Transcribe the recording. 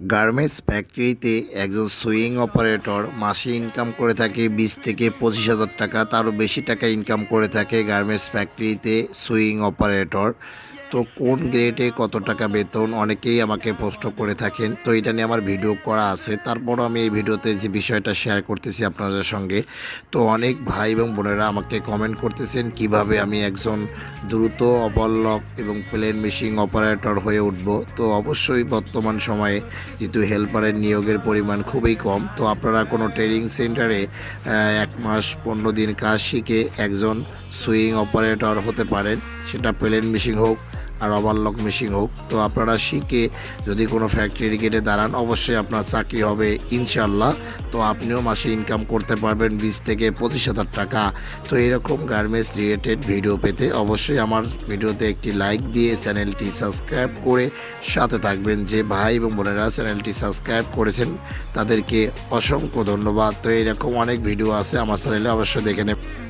Garments ফ্যাক্টরিতে একজন swing operator মাসে ইনকাম করে থাকে বিশ থেকে পঁচিশ হাজার টাকা, তারও বেশি টাকা ইনকাম করে থাকে গার্মেন্টস ফ্যাক্টরিতে সুইং অপারেটর। তো কোন গ্রেডে কত টাকা বেতন? অনেকেই আমাকে প্রশ্ন করে থাকেন। তো এটা নিয়ে আমার ভিডিও করা আছে। তারপরও আমি এই ভিডিওতে যে বিষয়টা শেয়ার করতেছি আপনাদের সঙ্গে, তো অনেক ভাই এবং বোনেরা আমাকে কমেন্ট করতেছেন, কীভাবে আমি একজন দ্রুত অবল্লক এবং প্লেন মেশিন অপারেটর হয়ে উঠব। তো অবশ্যই বর্তমান সময়ে যেহেতু হেল্পারের নিয়োগের পরিমাণ খুবই কম, তো আপনারা কোনো ট্রেনিং সেন্টারে এক মাস পনেরো দিন কাজ শিখে একজন সুইং অপারেটর হতে পারেন। সেটা প্লেন মেশিন হোক আর ওভারলক মেশিন হোক। তো আপনারা শিখে যদি কোনো ফ্যাক্টরি গেটে দাঁড়ান, অবশ্যই আপনার চাকরি হবে ইনশাল্লাহ তো আপনিও মাসে ইনকাম করতে পারবেন বিশ থেকে পঁচিশ হাজার টাকা। তো এরকম গার্মেন্টস রিলেটেড ভিডিও পেতে অবশ্যই আমার ভিডিওতে একটি লাইক দিয়ে চ্যানেলটি সাবস্ক্রাইব করে সাথে থাকবেন। যে ভাই এবং বোনেরা চ্যানেলটি সাবস্ক্রাইব করেছেন, তাদেরকে অসংখ্য ধন্যবাদ। তো এরকম অনেক ভিডিও আছে আমার চ্যানেলে অবশ্যই দেখে নেবেন।